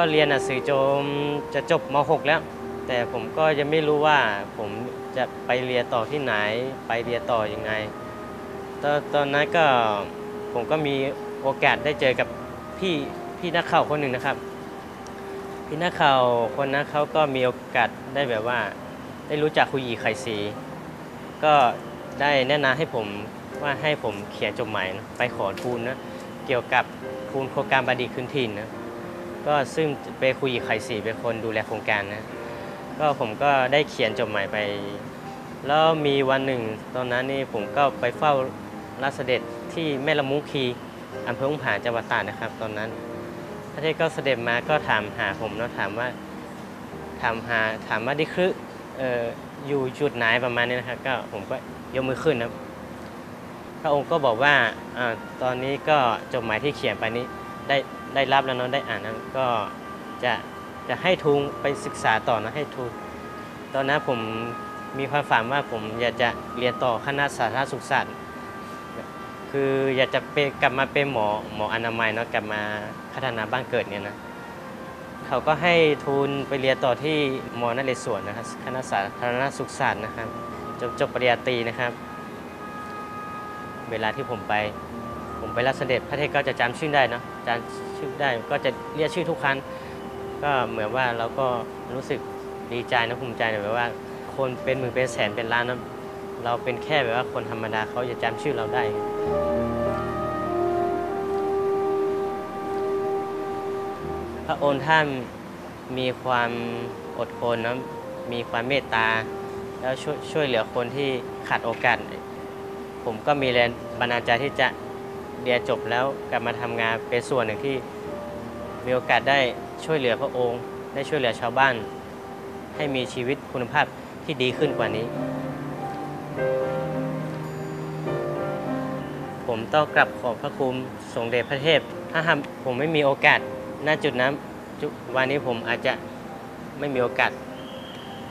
ก็เรียนหนังสือจมจะจบม .6 แล้ว แต่ผมก็ยังไม่รู้ว่าผมจะไปเรียนต่อที่ไหน ไปเรียนต่อยังไงตอนตอนนั้นก็ผมก็มีโอกาสได้เจอกับพี่พี่นักข่าวคนหนึ่งนะครับ พี่นักข่าวคนนั้นเขาก็มีโอกาสได้แบบว่า ได้รู้จักคุยีไข่สีก็ได้แนะนำให้ผมว่าให้ผมเขียนจดหมายนะไปขอทุนนะเกี่ยวกับทุนโครงการบดีคืนถิ่นนะ ก็ซึ่งไปคุยหยีไข่สีเป็นคนดูแลโครงการนะก็ผมก็ได้เขียนจดหมายไป แล้วมีวันหนึ่ง ตอนนั้นนี่ผมก็ไปเฝ้ารับเด็จที่แม่ละมุคีอำเภออุ้งผาจังหวัดตาดนะครับ ตอนนั้นพระเทพก็เสด็จมาก็ถามหาผมแล้วถามว่าถามหาถามว่าดิคือเอ่ออยู่จุดไหนประมาณนี้นะครับก็ผมก็ยกมือขึ้นนะพระองค์ก็บอกว่าอาตอนนี้ก็จดหมายที่เขียนไปนี้ ได้ได้รับแล้วเนาะได้อ่านแล้วก็จะจะให้ทุนไปศึกษาต่อนะให้ทุนตอนนั้นผมมีความฝันว่าผมอยากจะเรียนต่อคณะสาธารณสุขศาสตร์คืออยากจะเป็นกลับมาเป็นหมอหมออนามัยเนาะกลับมาพัฒนาบ้านเกิดเนี่ยนะเขาก็ให้ทุนไปเรียนต่อที่มอนเรศวรนะครับคณะสาธารณสุขศาสตร์นะครับจบจบปริญญาตรีนะครับ เวลาที่ผมไป ผมไปรับเสด็จพระเทพก็จะจำชื่อได้เนาะจำชื่อได้ก็จะเรียกชื่อทุกครั้งก็เหมือนว่าเราก็รู้สึกดีใจนะภูมิใจนะแบบว่า คนเป็นหมื่นเป็นแสนเป็นล้านนะเราเป็นแค่แบบว่าคนธรรมดาเขาจะจำชื่อเราได้พระองค์ท่านมีความอดทนนะมีความเมตตา แล้วช่วยช่วยเหลือคนที่ขาดโอกาส ผมก็มีแรงบันดาลใจที่จะ เรียนจบแล้วกลับมาทำงานเป็นส่วนหนึ่งที่มีโอกาสได้ช่วยเหลือพระองค์ ได้ช่วยเหลือชาวบ้าน ให้มีชีวิตคุณภาพที่ดีขึ้นกว่านี้ ผมต้องกลับขอบพระคุณสมเด็จพระเทพ ถ้าหากผมไม่มีโอกาสณจุดนั้นวันนี้ผมอาจจะไม่มีโอกาส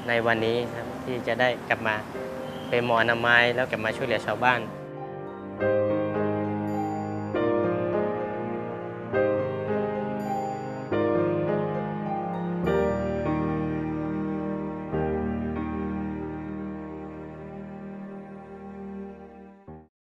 ในวันนี้ครับที่จะได้กลับมาเป็นหมออนามัยแล้วกลับมาช่วยเหลือชาวบ้าน